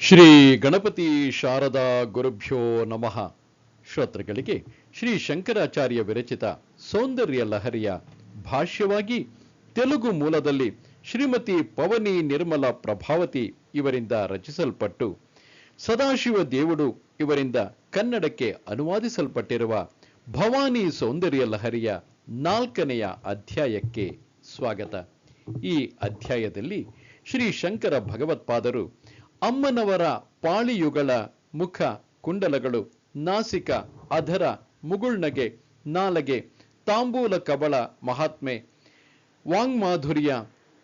ಶ್ರೀ ಗಣಪತಿ ಶಾರದಾ ಗುರುಭ್ಯೋ ನಮಃ. ಶ್ರೋತೃಗಳಿಗೆ ಶ್ರೀ ಶಂಕರಾಚಾರ್ಯ ವಿರಚಿತ ಸೌಂದರ್ಯ ಲಹರಿಯ ಭಾಷ್ಯವಾಗಿ ತೆಲುಗು ಮೂಲದಲ್ಲಿ ಶ್ರೀಮತಿ ಪವನಿ ನಿರ್ಮಲ ಪ್ರಭಾವತಿ ಇವರಿಂದ ರಚಿಸಲ್ಪಟ್ಟು, ಸದಾಶಿವ ದೇವುಡು ಇವರಿಂದ ಕನ್ನಡಕ್ಕೆ ಅನುವಾದಿಸಲ್ಪಟ್ಟಿರುವ ಭವಾನಿ ಸೌಂದರ್ಯ ಲಹರಿಯ ನಾಲ್ಕನೆಯ ಅಧ್ಯಾಯಕ್ಕೆ ಸ್ವಾಗತ. ಈ ಅಧ್ಯಾಯದಲ್ಲಿ ಶ್ರೀ ಶಂಕರ ಭಗವತ್ಪಾದರು ಅಮ್ಮನವರ ಪಾಳಿಯುಗಳ ಮುಖ ಕುಂಡಲಗಳು, ನಾಸಿಕ ಅಧರ ಮುಗುಳ್ನಗೆ, ನಾಲಗೆ, ತಾಂಬೂಲ ಕಬಳ ಮಹಾತ್ಮೆ, ವಾಂಗ್ಮಾಧುರ್ಯ,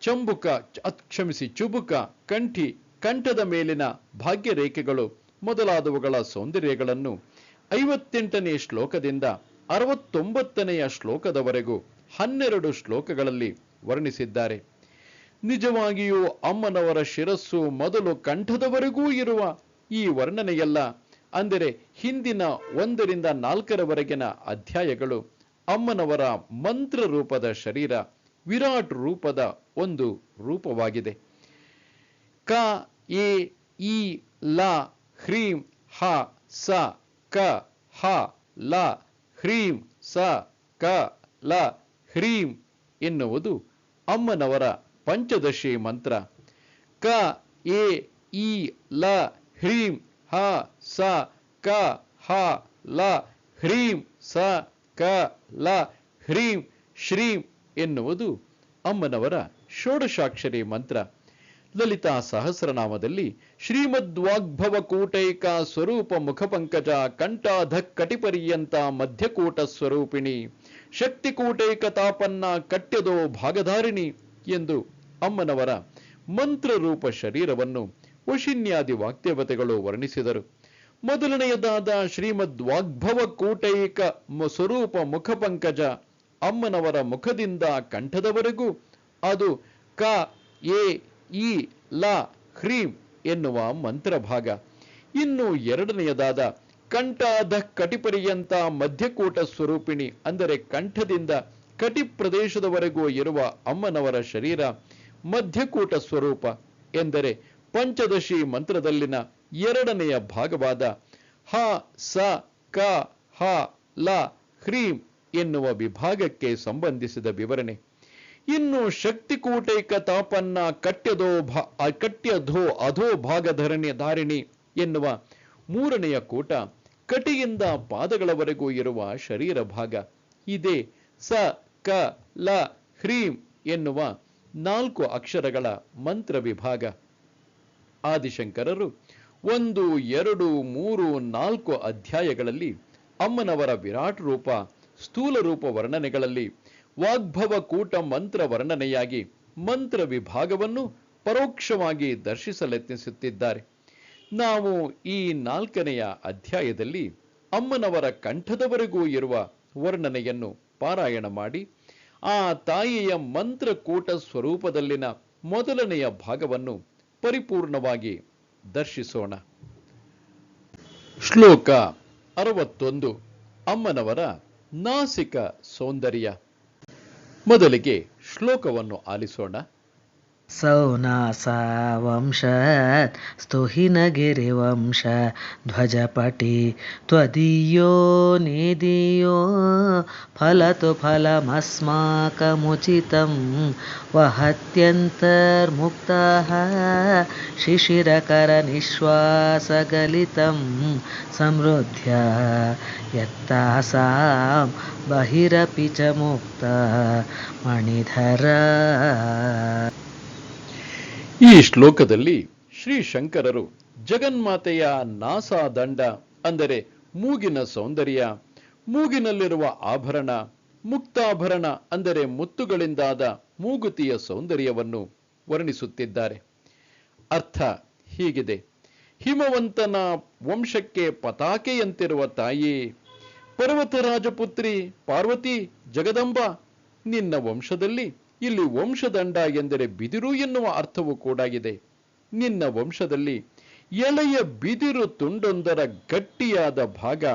ಚಂಬುಕ ಕ್ಷಮಿಸಿ, ಚುಬುಕ, ಕಂಠಿ, ಕಂಠದ ಮೇಲಿನ ಭಾಗ್ಯ ರೇಖೆಗಳು ಮೊದಲಾದವುಗಳ ಸೌಂದರ್ಯಗಳನ್ನು ಐವತ್ತೆಂಟನೇ ಶ್ಲೋಕದಿಂದ ಅರವತ್ತೊಂಬತ್ತನೆಯ ಶ್ಲೋಕದವರೆಗೂ ಹನ್ನೆರಡು ಶ್ಲೋಕಗಳಲ್ಲಿ ವರ್ಣಿಸಿದ್ದಾರೆ. ನಿಜವಾಗಿಯೂ ಅಮ್ಮನವರ ಶಿರಸ್ಸು ಮೊದಲು ಕಂಠದವರೆಗೂ ಇರುವ ಈ ವರ್ಣನೆಯಲ್ಲ. ಅಂದರೆ ಹಿಂದಿನ ಒಂದರಿಂದ ನಾಲ್ಕರವರೆಗಿನ ಅಧ್ಯಾಯಗಳು ಅಮ್ಮನವರ ಮಂತ್ರ ರೂಪದ ಶರೀರ, ವಿರಾಟ್ ರೂಪದ ಒಂದು ರೂಪವಾಗಿದೆ. ಕ, ಎ, ಇ, ಲ, ಹ್ರೀಂ, ಹ, ಸ, ಕ, ಹ, ಲ, ಹ್ರೀಂ, ಸ, ಕ, ಲ, ಹ್ರೀಂ ಎನ್ನುವುದು ಅಮ್ಮನವರ ಪಂಚದಶಿ ಮಂತ್ರ. ಕ, ಎ, ಇ, ಲ, ಹ್ರೀಂ, ಹ, ಸ, ಕ, ಹ, ಲ, ಹ್ರೀಂ, ಸ, ಕ, ಲ, ಹ್ರೀಂ, ಶ್ರೀಂ ಎನ್ನುವುದು ಅಮ್ಮನವರ ಷೋಡಶಾಕ್ಷರಿ ಮಂತ್ರ. ಲಲಿತಾ ಸಹಸ್ರನಾಮದಲ್ಲಿ ಶ್ರೀಮದ್ವಾಗ್ಭವ ಕೂಟೈಕ ಸ್ವರೂಪ ಮುಖಪಂಕಜ ಕಂಠಾಧ ಕಟಿಪರ್ಯಂತ ಮಧ್ಯಕೂಟ ಸ್ವರೂಪಿಣಿ. ಶಕ್ತಿಕೂಟೈಕ ತಾಪನ್ನ ಕಟ್ಯದೋ ಭಾಗಧಾರಿಣಿ ಎಂದು ಅಮ್ಮನವರ ಮಂತ್ರರೂಪ ಶರೀರವನ್ನು ವಶಿನ್ಯಾದಿ ವಾಗ್ದೇವತೆಗಳು ವರ್ಣಿಸಿದರು. ಮೊದಲನೆಯದಾದ ಶ್ರೀಮದ್ ವಾಗ್ಭವ ಕೂಟೈಕ ಸ್ವರೂಪ ಮುಖಪಂಕಜ ಅಮ್ಮನವರ ಮುಖದಿಂದ ಕಂಠದವರೆಗೂ ಅದು ಕ, ಎ, ಇ, ಲ, ಹ್ರೀಂ ಎನ್ನುವ ಮಂತ್ರ ಭಾಗ ಇನ್ನು ಎರಡನೆಯದಾದ ಕಂಠಾಧ ಕಟಿಪರಿಯಂತ ಮಧ್ಯಕೂಟ ಸ್ವರೂಪಿಣಿ, ಅಂದರೆ ಕಂಠದಿಂದ ಕಟಿ ಪ್ರದೇಶದವರೆಗೂ ಇರುವ ಅಮ್ಮನವರ ಶರೀರ ಮಧ್ಯಕೂಟ ಸ್ವರೂಪ ಎಂದರೆ ಪಂಚದಶಿ ಮಂತ್ರದಲ್ಲಿನ ಎರಡನೆಯ ಭಾಗವಾದ ಹ, ಸ, ಕ, ಹ, ಲ, ಹ್ರೀಂ ಎನ್ನುವ ವಿಭಾಗಕ್ಕೆ ಸಂಬಂಧಿಸಿದ ವಿವರಣೆ. ಇನ್ನು ಶಕ್ತಿಕೂಟೈಕ ತಾಪನ್ನ ಕಟ್ಯದೋ ಭಾ ಕಟ್ಯಧೋ ಅಧೋ ಭಾಗಧರಣಿ ಧಾರಿಣಿ ಎನ್ನುವ ಮೂರನೆಯ ಕೂಟ ಕಟಿಯಿಂದ ಪಾದಗಳವರೆಗೂ ಇರುವ ಶರೀರ ಭಾಗ. ಇದೇ ಸ, ಕ, ಲ, ಹ್ರೀಂ ಎನ್ನುವ ನಾಲ್ಕು ಅಕ್ಷರಗಳ ಮಂತ್ರ ವಿಭಾಗ. ಆದಿಶಂಕರರು ಒಂದು, ಎರಡು, ಮೂರು, ನಾಲ್ಕು ಅಧ್ಯಾಯಗಳಲ್ಲಿ ಅಮ್ಮನವರ ವಿರಾಟ್ ರೂಪ, ಸ್ಥೂಲ ರೂಪ ವರ್ಣನೆಗಳಲ್ಲಿ ವಾಗ್ಭವ ಕೂಟ ಮಂತ್ರ ವರ್ಣನೆಯಾಗಿ ಮಂತ್ರ ವಿಭಾಗವನ್ನು ಪರೋಕ್ಷವಾಗಿ ದರ್ಶಿಸಲೆತ್ನಿಸುತ್ತಿದ್ದಾರೆ. ನಾವು ಈ ನಾಲ್ಕನೆಯ ಅಧ್ಯಾಯದಲ್ಲಿ ಅಮ್ಮನವರ ಕಂಠದವರೆಗೂ ಇರುವ ವರ್ಣನೆಯನ್ನು ಪಾರಾಯಣ ಮಾಡಿ ಆ ತಾಯಿಯ ಮಂತ್ರಕೂಟ ಸ್ವರೂಪದಲ್ಲಿನ ಮೊದಲನೆಯ ಭಾಗವನ್ನು ಪರಿಪೂರ್ಣವಾಗಿ ದರ್ಶಿಸೋಣ. ಶ್ಲೋಕ ಅರವತ್ತೊಂದು. ಅಮ್ಮನವರ ನಾಸಿಕ ಸೌಂದರ್ಯ. ಮೊದಲಿಗೆ ಶ್ಲೋಕವನ್ನು ಆಲಿಸೋಣ. सौनासावंशत् स्तुहिनगिरिवंश ध्वजपटि त्वदीयो निदीयो फलतु फलमस्माकमुचितं वहत्यन्तर्मुक्ताः शिशिरकरनिश्वासगलितं समृद्ध्य यत्तासां बहिरपि च मुक्ता मणिधरा ಈ ಶ್ಲೋಕದಲ್ಲಿ ಶ್ರೀ ಶಂಕರರು ಜಗನ್ಮಾತೆಯ ನಾಸಾದಂಡ ಅಂದರೆ ಮೂಗಿನ ಸೌಂದರ್ಯ, ಮೂಗಿನಲ್ಲಿರುವ ಆಭರಣ, ಮುಕ್ತಾಭರಣ, ಅಂದರೆ ಮುತ್ತುಗಳಿಂದಾದ ಮೂಗುತಿಯ ಸೌಂದರ್ಯವನ್ನು ವರ್ಣಿಸುತ್ತಿದ್ದಾರೆ. ಅರ್ಥ ಹೀಗಿದೆ. ಹಿಮವಂತನ ವಂಶಕ್ಕೆ ಪತಾಕೆಯಂತಿರುವ ತಾಯಿ, ಪರ್ವತರಾಜಪುತ್ರಿ ಪಾರ್ವತಿ ಜಗದಂಬ ನಿನ್ನ ವಂಶದಲ್ಲಿ ಇಲ್ಲಿ ವಂಶದಂಡ ಎಂದರೆ ಬಿದಿರು ಎನ್ನುವ ಅರ್ಥವೂ ಕೂಡ ಇದೆ. ನಿನ್ನ ವಂಶದಲ್ಲಿ ಎಳೆಯ ಬಿದಿರು ತುಂಡೊಂದರ ಗಟ್ಟಿಯಾದ ಭಾಗ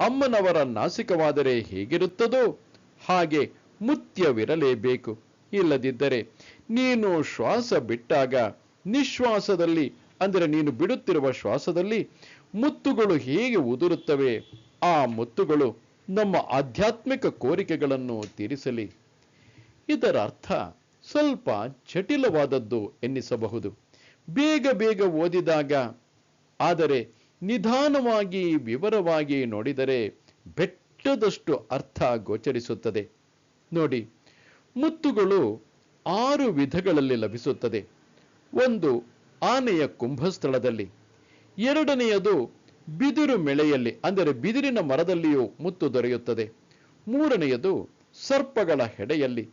ಅಮ್ಮನವರ ನಾಸಿಕವಾದರೆ ಹೇಗಿರುತ್ತದೋ ಹಾಗೆ ಮುತ್ಯವಿರಲೇಬೇಕು. ಇಲ್ಲದಿದ್ದರೆ ನೀನು ಶ್ವಾಸ ಬಿಟ್ಟಾಗ ನಿಶ್ವಾಸದಲ್ಲಿ, ಅಂದರೆ ನೀನು ಬಿಡುತ್ತಿರುವ ಶ್ವಾಸದಲ್ಲಿ ಮುತ್ತುಗಳು ಹೇಗೆ ಉದುರುತ್ತವೆ, ಆ ಮುತ್ತುಗಳು ನಮ್ಮ ಆಧ್ಯಾತ್ಮಿಕ ಕೋರಿಕೆಗಳನ್ನು ತೀರಿಸಲಿ. ಇದರ ಅರ್ಥ ಸ್ವಲ್ಪ ಜಟಿಲವಾದದ್ದು ಎನ್ನಿಸಬಹುದು. ಬೇಗ ಬೇಗ ಓದಿದಾಗ, ಆದರೆ ನಿಧಾನವಾಗಿ ವಿವರವಾಗಿ ನೋಡಿದರೆ ಬೆಟ್ಟದಷ್ಟು ಅರ್ಥ ಗೋಚರಿಸುತ್ತದೆ. ನೋಡಿ, ಮುತ್ತುಗಳು ಆರು ವಿಧಗಳಲ್ಲಿ ಲಭಿಸುತ್ತದೆ. ಒಂದು ಆನೆಯ ಕುಂಭಸ್ಥಳದಲ್ಲಿ, ಎರಡನೆಯದು ಬಿದಿರು ಮೆಳೆಯಲ್ಲಿ, ಅಂದರೆ ಬಿದಿರಿನ ಮರದಲ್ಲಿಯೂ ಮುತ್ತು ದೊರೆಯುತ್ತದೆ. ಮೂರನೆಯದು ಸರ್ಪಗಳ ಹೆಡೆಯಲ್ಲಿ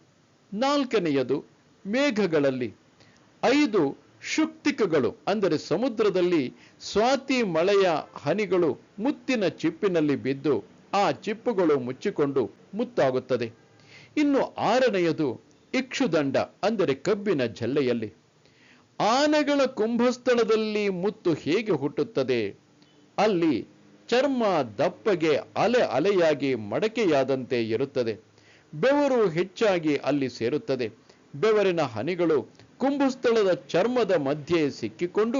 ನಾಲ್ಕನೆಯದು ಮೇಘಗಳಲ್ಲಿ. ಐದು ಶುಕ್ತಿಕಗಳು, ಅಂದರೆ ಸಮುದ್ರದಲ್ಲಿ ಸ್ವಾತಿ ಮಳೆಯ ಹನಿಗಳು ಮುತ್ತಿನ ಚಿಪ್ಪಿನಲ್ಲಿ ಬಿದ್ದು ಆ ಚಿಪ್ಪುಗಳು ಮುಚ್ಚಿಕೊಂಡು ಮುತ್ತಾಗುತ್ತದೆ. ಇನ್ನು ಆರನೆಯದು ಇಕ್ಷುದಂಡ, ಅಂದರೆ ಕಬ್ಬಿನ ಜಲ್ಲೆಯಲ್ಲಿ. ಆನೆಗಳ ಕುಂಭಸ್ಥಳದಲ್ಲಿ ಮುತ್ತು ಹೇಗೆ ಹುಟ್ಟುತ್ತದೆ? ಅಲ್ಲಿ ಚರ್ಮ ದಪ್ಪಗೆ ಅಲೆ ಅಲೆಯಾಗಿ ಮಡಕೆಯಾದಂತೆ ಇರುತ್ತದೆ. ಬೆವರು ಹೆಚ್ಚಾಗಿ ಅಲ್ಲಿ ಸೇರುತ್ತದೆ. ಬೆವರಿನ ಹನಿಗಳು ಕುಂಭಸ್ಥಳದ ಚರ್ಮದ ಮಧ್ಯೆ ಸಿಕ್ಕಿಕೊಂಡು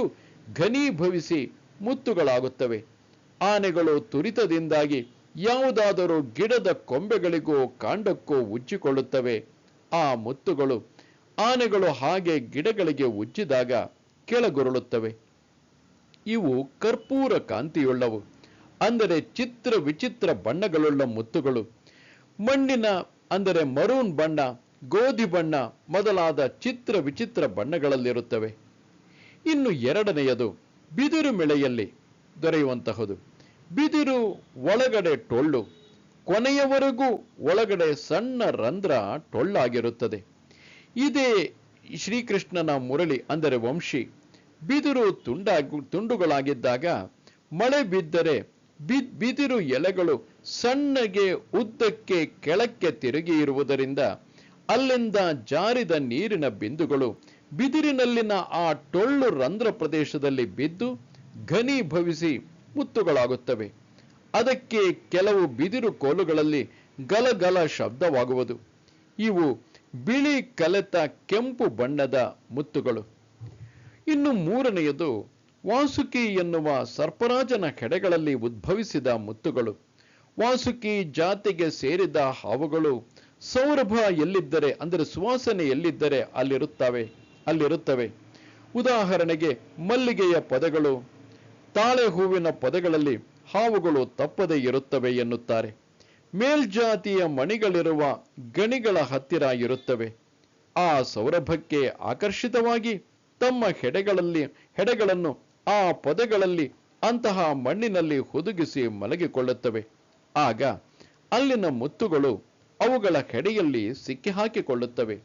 ಘನೀಭವಿಸಿ ಮುತ್ತುಗಳಾಗುತ್ತವೆ. ಆನೆಗಳು ತುರಿತದಿಂದಾಗಿ ಯಾವುದಾದರೂ ಗಿಡದ ಕೊಂಬೆಗಳಿಗೋ ಕಾಂಡಕ್ಕೋ ಉಜ್ಜಿಕೊಳ್ಳುತ್ತವೆ. ಆ ಮುತ್ತುಗಳು ಆನೆಗಳು ಹಾಗೆ ಗಿಡಗಳಿಗೆ ಉಜ್ಜಿದಾಗ ಕೆಳಗುರುಳುತ್ತವೆ. ಇವು ಕರ್ಪೂರ ಕಾಂತಿಯುಳ್ಳವು, ಅಂದರೆ ಚಿತ್ರ ವಿಚಿತ್ರ ಬಣ್ಣಗಳುಳ್ಳ ಮುತ್ತುಗಳು. ಮಣ್ಣಿನ ಅಂದರೆ ಮರೂನ್ ಬಣ್ಣ, ಗೋಧಿ ಬಣ್ಣ ಮೊದಲಾದ ಚಿತ್ರ ವಿಚಿತ್ರ ಬಣ್ಣಗಳಲ್ಲಿರುತ್ತವೆ. ಇನ್ನು ಎರಡನೆಯದು ಬಿದಿರು ಮೆಳೆಯಲ್ಲಿ ದೊರೆಯುವಂತಹದು. ಬಿದಿರು ಒಳಗಡೆ ಟೊಳ್ಳು, ಕೊನೆಯವರೆಗೂ ಒಳಗಡೆ ಸಣ್ಣ ರಂಧ್ರ ಟೊಳ್ಳಾಗಿರುತ್ತದೆ. ಇದೇ ಶ್ರೀಕೃಷ್ಣನ ಮುರಳಿ ಅಂದರೆ ವಂಶಿ. ಬಿದಿರು ತುಂಡಾಗು, ತುಂಡುಗಳಾಗಿದ್ದಾಗ ಮಳೆ ಬಿದ್ದರೆ ಬಿದಿರು ಎಲೆಗಳು ಸಣ್ಣಗೆ ಉದ್ದಕ್ಕೆ ಕೆಳಕ್ಕೆ ತಿರುಗಿ ಇರುವುದರಿಂದ ಅಲ್ಲಿಂದ ಜಾರಿದ ನೀರಿನ ಬಿಂದುಗಳು ಬಿದಿರಿನಲ್ಲಿನ ಆ ಟೊಳ್ಳು ರಂಧ್ರ ಪ್ರದೇಶದಲ್ಲಿ ಬಿದ್ದು ಘನೀಭವಿಸಿ ಮುತ್ತುಗಳಾಗುತ್ತವೆ. ಅದಕ್ಕೆ ಕೆಲವು ಬಿದಿರು ಕೋಲುಗಳಲ್ಲಿ ಗಲಗಲ ಶಬ್ದವಾಗುವುದು. ಇವು ಬಿಳಿ ಕಲೆತ ಕೆಂಪು ಬಣ್ಣದ ಮುತ್ತುಗಳು. ಇನ್ನು ಮೂರನೆಯದು ವಾಸುಕಿ ಎನ್ನುವ ಸರ್ಪರಾಜನ ಕೆಡೆಗಳಲ್ಲಿ ಉದ್ಭವಿಸಿದ ಮುತ್ತುಗಳು. ವಾಸುಕಿ ಜಾತಿಗೆ ಸೇರಿದ ಹಾವುಗಳು ಸೌರಭ ಎಲ್ಲಿದ್ದರೆ ಅಂದರೆ ಸುವಾಸನೆ ಎಲ್ಲಿದ್ದರೆ ಅಲ್ಲಿರುತ್ತವೆ ಅಲ್ಲಿರುತ್ತವೆ. ಉದಾಹರಣೆಗೆ ಮಲ್ಲಿಗೆಯ ಪದಗಳು ತಾಳೆ ಹೂವಿನ ಪದಗಳಲ್ಲಿ ಹಾವುಗಳು ತಪ್ಪದೇ ಇರುತ್ತವೆ ಎನ್ನುತ್ತಾರೆ. ಮೇಲ್ಜಾತಿಯ ಮಣಿಗಳಿರುವ ಗಣಿಗಳ ಹತ್ತಿರ ಇರುತ್ತವೆ. ಆ ಸೌರಭಕ್ಕೆ ಆಕರ್ಷಿತವಾಗಿ ತಮ್ಮ ಹೆಡೆಗಳಲ್ಲಿ, ಹೆಡೆಗಳನ್ನು ಆ ಪೊದೆಗಳಲ್ಲಿ ಅಂತಹ ಮಣ್ಣಿನಲ್ಲಿ ಹುದುಗಿಸಿ ಮಲಗಿಕೊಳ್ಳುತ್ತವೆ. ಆಗ ಅಲ್ಲಿನ ಮುತ್ತುಗಳು ಅವುಗಳ ಹೆಡೆಯಲ್ಲಿ ಸಿಕ್ಕಿ ಹಾಕಿಕೊಳ್ಳುತ್ತವೆ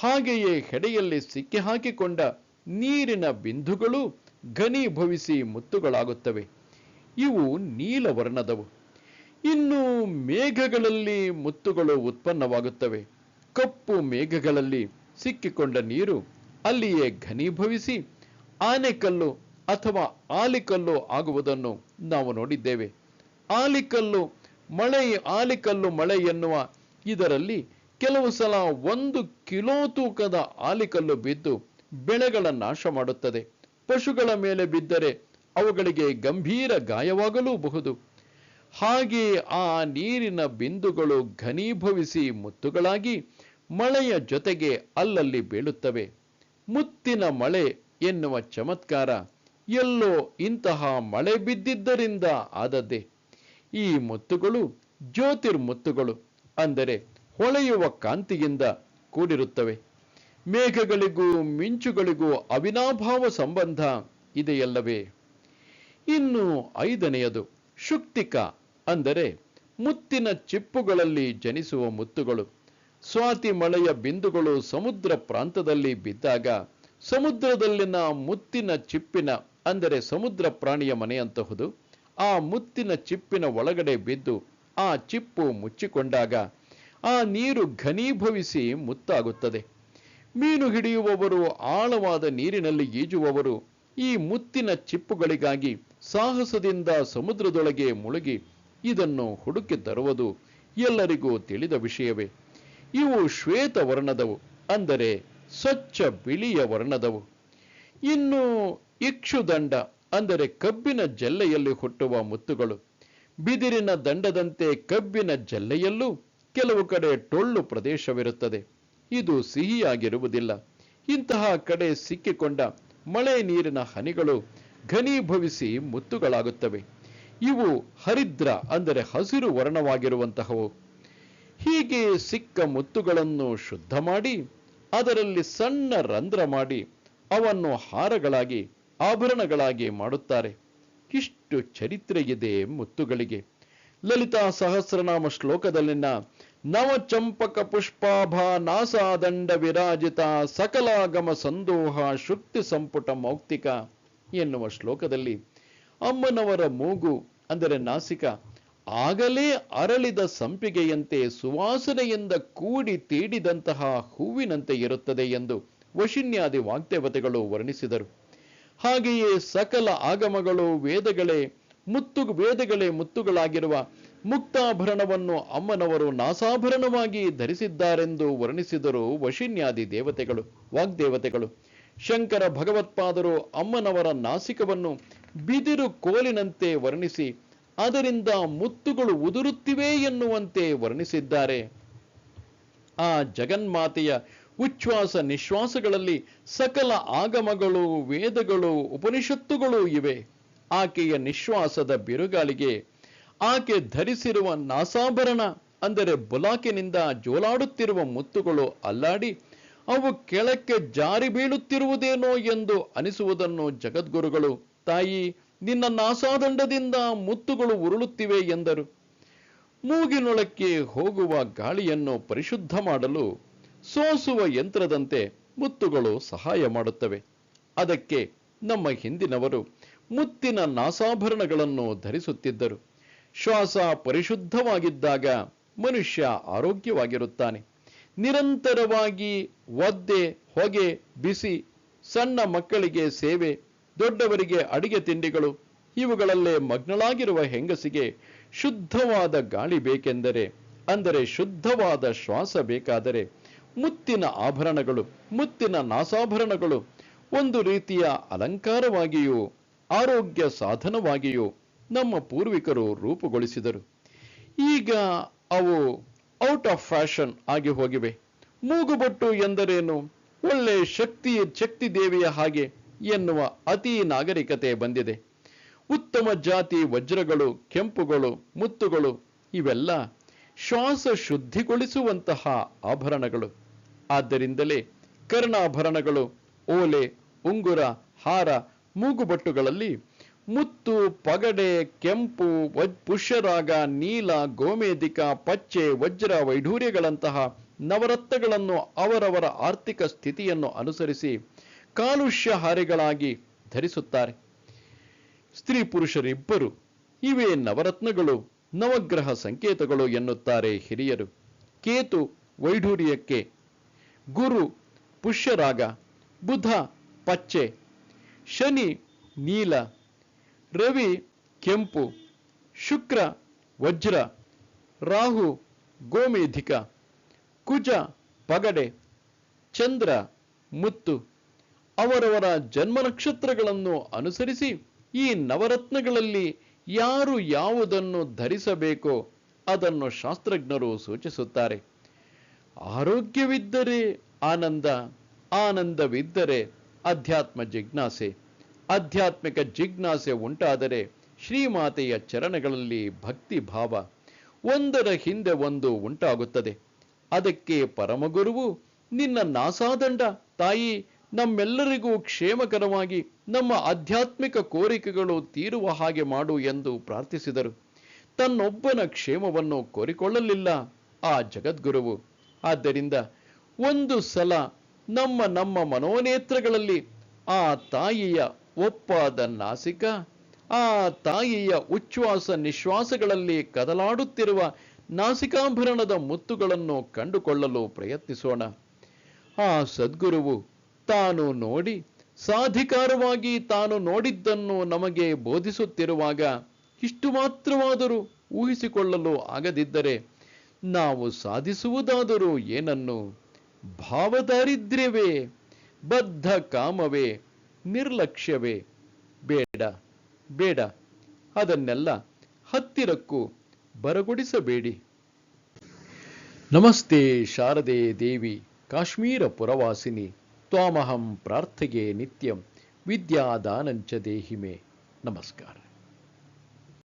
ಹಾಗೆಯೇ ಹೆಡೆಯಲ್ಲಿ ಸಿಕ್ಕಿ ಹಾಕಿಕೊಂಡ ನೀರಿನ ಬಿಂದುಗಳು ಘನೀಭವಿಸಿ ಮುತ್ತುಗಳಾಗುತ್ತವೆ. ಇವು ನೀಲವರ್ಣದವು ಇನ್ನು ಮೇಘಗಳಲ್ಲಿ ಮುತ್ತುಗಳು ಉತ್ಪನ್ನವಾಗುತ್ತವೆ. ಕಪ್ಪು ಮೇಘಗಳಲ್ಲಿ ಸಿಕ್ಕಿಕೊಂಡ ನೀರು ಅಲ್ಲಿಯೇ ಘನೀಭವಿಸಿ ಆನೆಕಲ್ಲು ಅಥವಾ ಆಲಿಕಲ್ಲು ಆಗುವುದನ್ನು ನಾವು ನೋಡಿದ್ದೇವೆ. ಆಲಿಕಲ್ಲು ಮಳೆ ಆಲಿಕಲ್ಲು ಮಳೆ ಎನ್ನುವ ಇದರಲ್ಲಿ ಕೆಲವು ಸಲ ಒಂದು ಕಿಲೋ ತೂಕದ ಆಲಿಕಲ್ಲು ಬಿದ್ದು ಬೆಳೆಗಳ ನಾಶ ಮಾಡುತ್ತದೆ. ಪಶುಗಳ ಮೇಲೆ ಬಿದ್ದರೆ ಅವುಗಳಿಗೆ ಗಂಭೀರ ಗಾಯವಾಗಲೂಬಹುದು. ಹಾಗೆ ಆ ನೀರಿನ ಬಿಂದುಗಳು ಘನೀಭವಿಸಿ ಮುತ್ತುಗಳಾಗಿ ಮಳೆಯ ಜೊತೆಗೆ ಅಲ್ಲಲ್ಲಿ ಬೀಳುತ್ತವೆ. ಮುತ್ತಿನ ಮಳೆ ಎನ್ನುವ ಚಮತ್ಕಾರ ಎಲ್ಲೋ ಇಂತಹ ಮಳೆ ಬಿದ್ದಿದ್ದರಿಂದ ಆದದ್ದೇ. ಈ ಮುತ್ತುಗಳು ಜ್ಯೋತಿರ್ಮುತ್ತುಗಳು, ಅಂದರೆ ಹೊಳೆಯುವ ಕಾಂತಿಯಿಂದ ಕೂಡಿರುತ್ತವೆ. ಮೇಘಗಳಿಗೂ ಮಿಂಚುಗಳಿಗೂ ಅವಿನಾಭಾವ ಸಂಬಂಧ ಇದೆಯಲ್ಲವೇ? ಇನ್ನು ಐದನೆಯದು, ಶುಕ್ತಿಕ, ಅಂದರೆ ಮುತ್ತಿನ ಚಿಪ್ಪುಗಳಲ್ಲಿ ಜನಿಸುವ ಮುತ್ತುಗಳು. ಸ್ವಾತಿ ಮಳೆಯ ಬಿಂದುಗಳು ಸಮುದ್ರ ಪ್ರಾಂತದಲ್ಲಿ ಬಿದ್ದಾಗ ಸಮುದ್ರದಲ್ಲಿನ ಮುತ್ತಿನ ಚಿಪ್ಪಿನ ಅಂದರೆ ಸಮುದ್ರ ಪ್ರಾಣಿಯ ಮನೆಯಂತಹುದು, ಆ ಮುತ್ತಿನ ಚಿಪ್ಪಿನ ಒಳಗಡೆ ಬಿದ್ದು ಆ ಚಿಪ್ಪು ಮುಚ್ಚಿಕೊಂಡಾಗ ಆ ನೀರು ಘನೀಭವಿಸಿ ಮುತ್ತಾಗುತ್ತದೆ. ಮೀನು ಹಿಡಿಯುವವರು ಆಳವಾದ ನೀರಿನಲ್ಲಿ ಈಜುವವರು ಈ ಮುತ್ತಿನ ಚಿಪ್ಪುಗಳಿಗಾಗಿ ಸಾಹಸದಿಂದ ಸಮುದ್ರದೊಳಗೆ ಮುಳುಗಿ ಇದನ್ನು ಹುಡುಕಿ ತರುವುದು ಎಲ್ಲರಿಗೂ ತಿಳಿದ ವಿಷಯವೇ. ಇವು ಶ್ವೇತ ವರ್ಣದವು ಅಂದರೆ ಸ್ವಚ್ಛ ಬಿಳಿಯ ವರ್ಣದವು. ಇನ್ನು ಇಕ್ಷುದಂಡ ಅಂದರೆ ಕಬ್ಬಿನ ಜಲ್ಲೆಯಲ್ಲಿ ಹುಟ್ಟುವ ಮುತ್ತುಗಳು. ಬಿದಿರಿನ ದಂಡದಂತೆ ಕಬ್ಬಿನ ಜಲ್ಲೆಯಲ್ಲೂ ಕೆಲವು ಕಡೆ ಟೊಳ್ಳು ಪ್ರದೇಶವಿರುತ್ತದೆ. ಇದು ಸಿಹಿಯಾಗಿರುವುದಿಲ್ಲ. ಇಂತಹ ಕಡೆ ಸಿಕ್ಕಿಕೊಂಡ ಮಳೆ ನೀರಿನ ಹನಿಗಳು ಘನೀಭವಿಸಿ ಮುತ್ತುಗಳಾಗುತ್ತವೆ. ಇವು ಹರಿದ್ರ ಅಂದರೆ ಹಸಿರು ವರ್ಣವಾಗಿರುವಂತಹವು. ಹೀಗೆ ಸಿಕ್ಕ ಮುತ್ತುಗಳನ್ನು ಶುದ್ಧ ಮಾಡಿ, ಅದರಲ್ಲಿ ಸಣ್ಣ ರಂಧ್ರ ಮಾಡಿ, ಅವನ್ನು ಹಾರಗಳಾಗಿ ಆಭರಣಗಳಾಗಿ ಮಾಡುತ್ತಾರೆ. ಇಷ್ಟು ಚರಿತ್ರೆ ಇದೆ ಮುತ್ತುಗಳಿಗೆ. ಲಲಿತಾ ಸಹಸ್ರನಾಮ ಶ್ಲೋಕದಲ್ಲಿನ ನವಚಂಪಕ ಪುಷ್ಪಾಭ ನಾಸಾದಂಡ ವಿರಾಜಿತ ಸಕಲಾಗಮ ಸಂದೋಹ ಶುಕ್ತಿ ಸಂಪುಟ ಮೌಕ್ತಿಕ ಎನ್ನುವ ಶ್ಲೋಕದಲ್ಲಿ ಅಮ್ಮನವರ ಮೂಗು ಅಂದರೆ ನಾಸಿಕ ಆಗಲೇ ಅರಳಿದ ಸಂಪಿಗೆಯಂತೆ ಸುವಾಸನೆಯಿಂದ ಕೂಡಿ ತೀಡಿದಂತಹ ಹೂವಿನಂತೆ ಇರುತ್ತದೆ ಎಂದು ವಶಿನ್ಯಾದಿ ವಾಗ್ದೇವತೆಗಳು ವರ್ಣಿಸಿದರು. ಹಾಗೆಯೇ ಸಕಲ ಆಗಮಗಳು ವೇದಗಳೇ ಮುತ್ತು ವೇದಗಳೇ ಮುತ್ತುಗಳಾಗಿರುವ ಮುಕ್ತಾಭರಣವನ್ನು ಅಮ್ಮನವರು ನಾಸಾಭರಣವಾಗಿ ಧರಿಸಿದ್ದಾರೆಂದು ವರ್ಣಿಸಿದರು ವಶಿನ್ಯಾದಿ ದೇವತೆಗಳು, ವಾಗ್ದೇವತೆಗಳು. ಶಂಕರ ಭಗವತ್ಪಾದರು ಅಮ್ಮನವರ ನಾಸಿಕವನ್ನು ಬಿದಿರು ಕೋಲಿನಂತೆ ವರ್ಣಿಸಿ, ಅದರಿಂದ ಮುತ್ತುಗಳು ಉದುರುತ್ತಿವೆ ಎನ್ನುವಂತೆ ವರ್ಣಿಸಿದ್ದಾರೆ. ಆ ಜಗನ್ಮಾತೆಯ ಉಚ್ಛ್ವಾಸ ನಿಶ್ವಾಸಗಳಲ್ಲಿ ಸಕಲ ಆಗಮಗಳು, ವೇದಗಳು, ಉಪನಿಷತ್ತುಗಳು ಇವೆ. ಆಕೆಯ ನಿಶ್ವಾಸದ ಬಿರುಗಾಳಿಗೆ ಆಕೆ ಧರಿಸಿರುವ ನಾಸಾಭರಣ, ಅಂದರೆ ಬುಲಾಕಿನಿಂದ ಜೋಲಾಡುತ್ತಿರುವ ಮುತ್ತುಗಳು ಅಲ್ಲಾಡಿ, ಅವು ಕೆಳಕ್ಕೆ ಜಾರಿ ಬೀಳುತ್ತಿರುವುದೇನೋ ಎಂದು ಅನಿಸುವುದನ್ನು ಜಗದ್ಗುರುಗಳು, ತಾಯಿ, ನಿನ್ನ ನಾಸಾದಂಡದಿಂದ ಮುತ್ತುಗಳು ಉರುಳುತ್ತಿವೆ ಎಂದರು. ಮೂಗಿನೊಳಕ್ಕೆ ಹೋಗುವ ಗಾಳಿಯನ್ನು ಪರಿಶುದ್ಧ ಮಾಡಲು ಸೋಸುವ ಯಂತ್ರದಂತೆ ಮುತ್ತುಗಳು ಸಹಾಯ ಮಾಡುತ್ತವೆ. ಅದಕ್ಕೆ ನಮ್ಮ ಹಿಂದಿನವರು ಮುತ್ತಿನ ನಾಸಾಭರಣಗಳನ್ನು ಧರಿಸುತ್ತಿದ್ದರು. ಶ್ವಾಸ ಪರಿಶುದ್ಧವಾಗಿದ್ದಾಗ ಮನುಷ್ಯ ಆರೋಗ್ಯವಾಗಿರುತ್ತಾನೆ. ನಿರಂತರವಾಗಿ ಒದ್ದೆ, ಹೊಗೆ, ಬಿಸಿ, ಸಣ್ಣ ಮಕ್ಕಳಿಗೆ ಸೇವೆ, ದೊಡ್ಡವರಿಗೆ ಅಡಿಗೆ ತಿಂಡಿಗಳು, ಇವುಗಳಲ್ಲೇ ಮಗ್ನಳಾಗಿರುವ ಹೆಂಗಸಿಗೆ ಶುದ್ಧವಾದ ಗಾಳಿ ಬೇಕೆಂದರೆ, ಅಂದರೆ ಶುದ್ಧವಾದ ಶ್ವಾಸ ಬೇಕಾದರೆ ಮುತ್ತಿನ ಆಭರಣಗಳು, ಮುತ್ತಿನ ನಾಸಾಭರಣಗಳು ಒಂದು ರೀತಿಯ ಅಲಂಕಾರವಾಗಿಯೂ ಆರೋಗ್ಯ ಸಾಧನವಾಗಿಯೂ ನಮ್ಮ ಪೂರ್ವಿಕರು ರೂಪುಗೊಳಿಸಿದರು. ಈಗ ಅವು ಔಟ್ ಆಫ್ ಫ್ಯಾಷನ್ ಆಗಿ ಹೋಗಿವೆ. ಮೂಗುಬೊಟ್ಟು ಎಂದರೇನು? ಒಳ್ಳೆ ಶಕ್ತಿ ಶಕ್ತಿ ದೇವಿಯ ಹಾಗೆ ಎನ್ನುವ ಅತಿ ನಾಗರಿಕತೆ ಬಂದಿದೆ. ಉತ್ತಮ ಜಾತಿ ವಜ್ರಗಳು, ಕೆಂಪುಗಳು, ಮುತ್ತುಗಳು ಇವೆಲ್ಲ ಶ್ವಾಸ ಶುದ್ಧಿಗೊಳಿಸುವಂತಹ ಆಭರಣಗಳು. ಆದ್ದರಿಂದಲೇ ಕರ್ಣಾಭರಣಗಳು, ಓಲೆ, ಉಂಗುರ, ಹಾರ, ಮೂಗುಬಟ್ಟುಗಳಲ್ಲಿ ಮುತ್ತು, ಪಗಡೆ, ಕೆಂಪು ಪುಷ್ಯರಾಗ, ನೀಲ, ಗೋಮೇಧಿಕ, ಪಚ್ಚೆ, ವಜ್ರ, ವೈಢೂರ್ಯಗಳಂತಹ ನವರತ್ನಗಳನ್ನು ಅವರವರ ಆರ್ಥಿಕ ಸ್ಥಿತಿಯನ್ನು ಅನುಸರಿಸಿ ಕಾಲುಷ್ಯ ಹಾರೆಗಳಾಗಿ ಧರಿಸುತ್ತಾರೆ. ಸ್ತ್ರೀ ಪುರುಷರಿಬ್ಬರು ಇವೇ ನವರತ್ನಗಳು, ನವಗ್ರಹ ಸಂಕೇತಗಳು ಎನ್ನುತ್ತಾರೆ ಹಿರಿಯರು. ಕೇತು ವೈಢೂರ್ಯಕ್ಕೆ ಗುರು, ಪುಷ್ಯರಾಗ, ಬುಧ, ಪಚ್ಚೆ, ಶನಿ, ನೀಲ, ರವಿ, ಕೆಂಪು, ಶುಕ್ರ, ವಜ್ರ, ರಾಹು, ಗೋಮೇಧಿಕ, ಕುಜ, ಪಗಡೆ, ಚಂದ್ರ, ಮುತ್ತು. ಅವರವರ ಜನ್ಮ ನಕ್ಷತ್ರಗಳನ್ನು ಅನುಸರಿಸಿ ಈ ನವರತ್ನಗಳಲ್ಲಿ ಯಾರು ಯಾವುದನ್ನು ಧರಿಸಬೇಕೋ ಅದನ್ನು ಶಾಸ್ತ್ರಜ್ಞರು ಸೂಚಿಸುತ್ತಾರೆ. ಆರೋಗ್ಯವಿದ್ದರೆ ಆನಂದ, ಆನಂದವಿದ್ದರೆ ಅಧ್ಯಾತ್ಮ ಜಿಜ್ಞಾಸೆ. ಆಧ್ಯಾತ್ಮಿಕ ಜಿಜ್ಞಾಸೆ ಉಂಟಾದರೆ ಶ್ರೀಮಾತೆಯ ಚರಣಗಳಲ್ಲಿ ಭಕ್ತಿ ಭಾವ ಒಂದರ ಹಿಂದೆ ಒಂದು ಉಂಟಾಗುತ್ತದೆ. ಅದಕ್ಕೆ ಪರಮಗುರುವು, ನಿನ್ನ ನಾಸಾದಂಡ, ತಾಯಿ, ನಮ್ಮೆಲ್ಲರಿಗೂ ಕ್ಷೇಮಕರವಾಗಿ ನಮ್ಮ ಆಧ್ಯಾತ್ಮಿಕ ಕೋರಿಕೆಗಳು ತೀರುವ ಹಾಗೆ ಮಾಡು ಎಂದು ಪ್ರಾರ್ಥಿಸಿದರು. ತನ್ನೊಬ್ಬನ ಕ್ಷೇಮವನ್ನು ಕೋರಿಕೊಳ್ಳಲಿಲ್ಲ. ಆ ಜಗದ್ಗುರುವು ಆದ್ದರಿಂದ ಒಂದು ಸಲ ನಮ್ಮ ನಮ್ಮ ಮನೋನೇತ್ರಗಳಲ್ಲಿ ಆ ತಾಯಿಯ ಒಪ್ಪಾದ ನಾಸಿಕ, ಆ ತಾಯಿಯ ಉಚ್ಛ್ವಾಸ ನಿಶ್ವಾಸಗಳಲ್ಲಿ ಕದಲಾಡುತ್ತಿರುವ ನಾಸಿಕಾಭರಣದ ಮುತ್ತುಗಳನ್ನು ಕಂಡುಕೊಳ್ಳಲು ಪ್ರಯತ್ನಿಸೋಣ. ಆ ಸದ್ಗುರುವು ತಾನು ನೋಡಿ, ಸಾಧಿಕಾರವಾಗಿ ತಾನು ನೋಡಿದ್ದನ್ನು ನಮಗೆ ಬೋಧಿಸುತ್ತಿರುವಾಗ ಇಷ್ಟು ಮಾತ್ರವಾದರೂ ಊಹಿಸಿಕೊಳ್ಳಲು ಆಗದಿದ್ದರೆ ನಾವು ಸಾಧಿಸುವುದಾದರೂ ಏನನ್ನು? ಭಾವದಾರಿದ್ರ್ಯವೇ? ಬದ್ಧ ಕಾಮವೇ? ನಿರ್ಲಕ್ಷ್ಯವೇ? ಬೇಡ ಬೇಡ. ಅದನ್ನೆಲ್ಲ ಹತ್ತಿರಕ್ಕೂ ಬರಗೊಡಿಸಬೇಡಿ. ನಮಸ್ತೆ ಶಾರದೆ ದೇವಿ, ಕಾಶ್ಮೀರ ಪುರವಾಸಿನಿ. ತ್ವಾಮಹಂ ಪ್ರಾರ್ಥೆಗೆ ನಿತ್ಯಂ, ವಿದ್ಯಾದಾನಂಚ ದೇಹಿಮೆ. ನಮಸ್ಕಾರ.